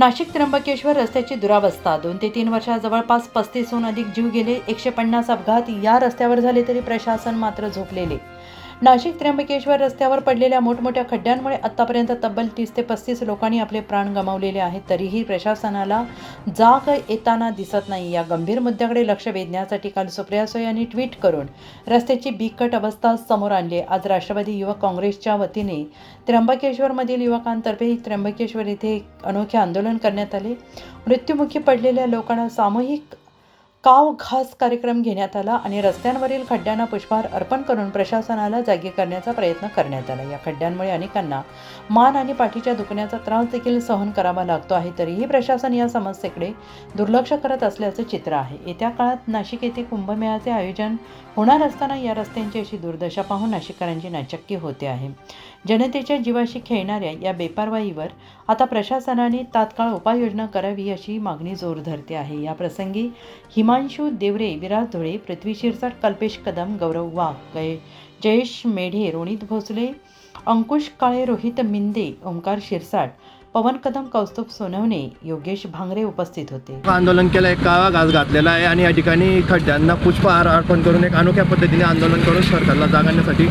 नाशिक त्र्यंबकेश्वर रस्त्याची दुरावस्था. दोन ते तीन वर्षात जवळपास पस्तीसहून अधिक जीव गेले. एकशे पन्नास अपघात या रस्त्यावर झाले तरी प्रशासन मात्र झोपलेले. नाशिक त्र्यंबकेश्वर रस्त्यावर पडलेल्या मोठमोठ्या खड्ड्यांमुळे आतापर्यंत तब्बल तीस ते पस्तीस लोकांनी आपले प्राण गमावलेले आहेत. तरीही प्रशासनाला जाग येताना दिसत नाही. या गंभीर मुद्द्याकडे लक्ष वेधण्यासाठी काल सुप्रिया सोय यांनी ट्विट करून रस्त्याची बिकट अवस्था समोर आणली. आज राष्ट्रवादी युवक काँग्रेसच्या वतीने त्र्यंबकेश्वरमधील युवकांतर्फे त्र्यंबकेश्वर येथे एक अनोखे आंदोलन करण्यात आले. मृत्युमुखी पडलेल्या लोकांना सामूहिक काव घास कार्यक्रम घेण्यात आला आणि रस्त्यांवरील खड्ड्यांना पुष्पहार अर्पण करून प्रशासनाला जागी करण्याचा प्रयत्न करण्यात आला. या खड्ड्यांमुळे अनेकांना मान आणि पाठीच्या दुखण्याचा त्रास देखील सहन करावा लागतो आहे. तरीही प्रशासन या समस्येकडे दुर्लक्ष करत असल्याचं चित्र आहे. येत्या काळात नाशिक येथे कुंभमेळ्याचे आयोजन होणार असताना या रस्त्यांची अशी दुर्दशा पाहून नाशिककरांची नाचक्की होते आहे. जनतेच्या जीवाशी खेळणाऱ्या या बेपारवाईवर आता प्रशासनाने तात्काळ उपाययोजना करावी अशी मागणी जोर धरते आहे. या प्रसंगी हिमा हिमांशू देवरे विराज धुळे पृथ्वी शिरसाट कल्पेश कदम गौरव वाघ गय जयेश मेढे रोनित भोसले अंकुश काळे रोहित मिंदे ओंकार शिरसाट पवन कदम कौस्तुभ सोनवणे योगेश भांगरे उपस्थित होते. आंदोलन केलं एक काळा घास घातलेला आहे आणि या ठिकाणी खड्ड्यांना पुष्पहार अर्पण करून एक अनोख्या पद्धतीने आंदोलन करून सरकारला जागण्यासाठी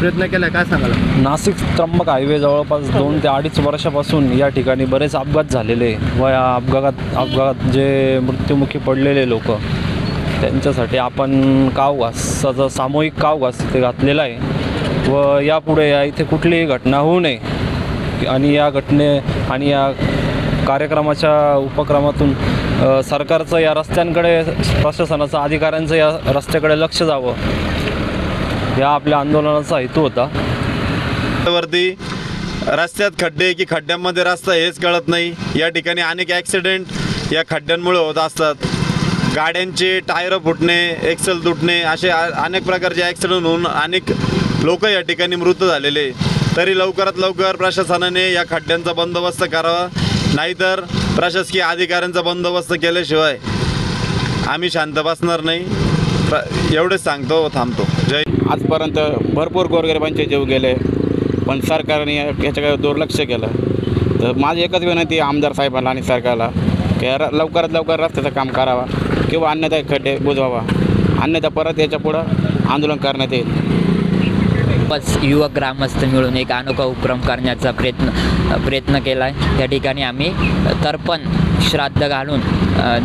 प्रयत्न केला आहे काय सांगाल? नाशिक त्र्यंबक हायवे जवळपास दोन ते अडीच वर्षापासून या ठिकाणी बरेच अपघात झालेले व या अपघात अपघात जे मृत्युमुखी पडलेले लोक त्यांच्यासाठी आपण कावघासाचा सामूहिक कावघास इथे घातलेला आहे. व यापुढे या इथे कुठलीही घटना होऊ नये. आणि या घटने आणि या कार्यक्रमाच्या उपक्रमातून सरकारचं या रस्त्यांकडे प्रशासनाचं अधिकाऱ्यांचं या रस्त्याकडे लक्ष जावं. या आपल्या आंदोलनाचा हेतू होता. वरती रस्त्यात खड्डे की खड्ड्यांमध्ये रस्ता हेच कळत नाही. या ठिकाणी अनेक ॲक्सिडेंट या खड्ड्यांमुळे होत असतात. गाड्यांचे टायर फुटणे एक्सेल तुटणे असे अनेक प्रकारचे ॲक्सिडेंट होऊन अनेक लोक या ठिकाणी मृत झालेले. तरी लवकरात लवकर प्रशासनाने या खड्ड्यांचा बंदोबस्त करावा. नाहीतर प्रशासकीय अधिकाऱ्यांचा बंदोबस्त केल्याशिवाय आम्ही शांत बसणार नाही. एवढंच सांगतो थांबतो. जय आजपर्यंत भरपूर गोरगरिबांचे जीव गेले पण सरकारने याच्याकडे दुर्लक्ष केलं. तर माझी एकच विनंती आमदार साहेबांना आणि सरकारला की लवकरात लवकर रस्त्याचं काम करावा किंवा अन्यथा खड्डे बुजवावा. अन्यथा परत याच्या पुढं आंदोलन करण्यात येईल. बस युवक ग्रामस्थ मिळून एक अनोखा उपक्रम करण्याचा प्रयत्न प्रयत्न केला आहे त्या ठिकाणी आम्ही तर्पण श्राद्ध घालून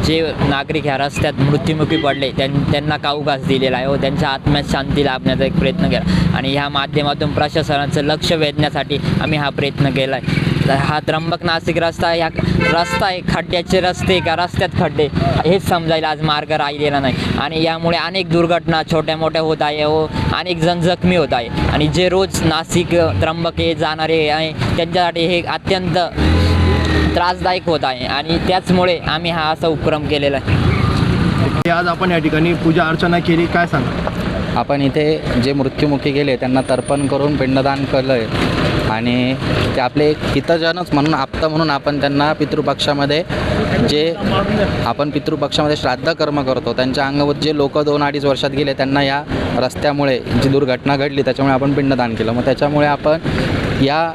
जे नागरिक ह्या रस्त्यात मृत्युमुखी पडले त्यां त्यांना काऊघास दिलेला आहे व त्यांच्या आत्म्यात शांती लाभण्याचा एक प्रयत्न केला. आणि ह्या माध्यमातून प्रशासनाचं लक्ष वेधण्यासाठी आम्ही हा प्रयत्न केला आहे हा त्र्यंबक नाशिक रस्ता ह्या रस्ता आहे खड्ड्याचे रस्ते का? रस्त्यात खड्डे हेच समजायला आज मार्ग राहिलेला नाही. आणि यामुळे अनेक दुर्घटना छोट्या मोठ्या होत आहे व अनेक जण जखमी होत आहे. आणि जे रोज नाशिक त्र्यंबक हे जाणारे आहे त्यांच्यासाठी हे अत्यंत त्रासदायक होत आहे. आणि त्याचमुळे आम्ही हा असा उपक्रम केलेला आहे. आज आपण या ठिकाणी पूजा अर्चना केली. काय सांगा आपण इथे जे मृत्युमुखी गेले त्यांना तर्पण करून पिंडदान केलं आहे आणि ते आपले एक हितजनच म्हणून आप्त म्हणून आपण त्यांना पितृपक्षामध्ये जे आपण पितृपक्षामध्ये श्राद्ध कर्म करतो त्यांच्या अंगावर जे लोक दोन अडीच वर्षात गेले त्यांना या रस्त्यामुळे जी दुर्घटना घडली त्याच्यामुळे आपण पिंडदान केलं. मग त्याच्यामुळे आपण या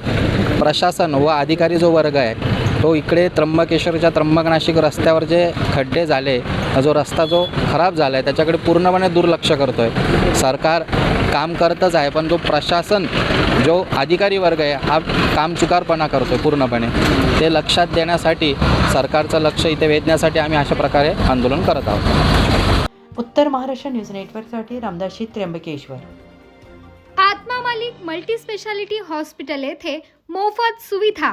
प्रशासन व अधिकारी जो वर्ग आहे तो इकडे त्र्यंबकेश्वरच्या त्र्यंबक नाशिक रस्त्यावर जे खड्डे झाले जो रस्ता जो खराब झाला आहे त्याच्याकडे पूर्णपणे दुर्लक्ष करतो आहे सरकार काम करतच आहे पण जो प्रशासन जो अधिकारी वर्ग आहे हा काम चुकारपणा करतो आहे पूर्णपणे. ते लक्षात देण्यासाठी सरकारचं लक्ष इथे वेधण्यासाठी आम्ही अशा प्रकारे आंदोलन करत आहोत. उत्तर महाराष्ट्र न्यूज नेटवर्कसाठी Ramdasi Trimbakeshwar. Atma Malik multi speciality hospital येथे मोफत सुविधा.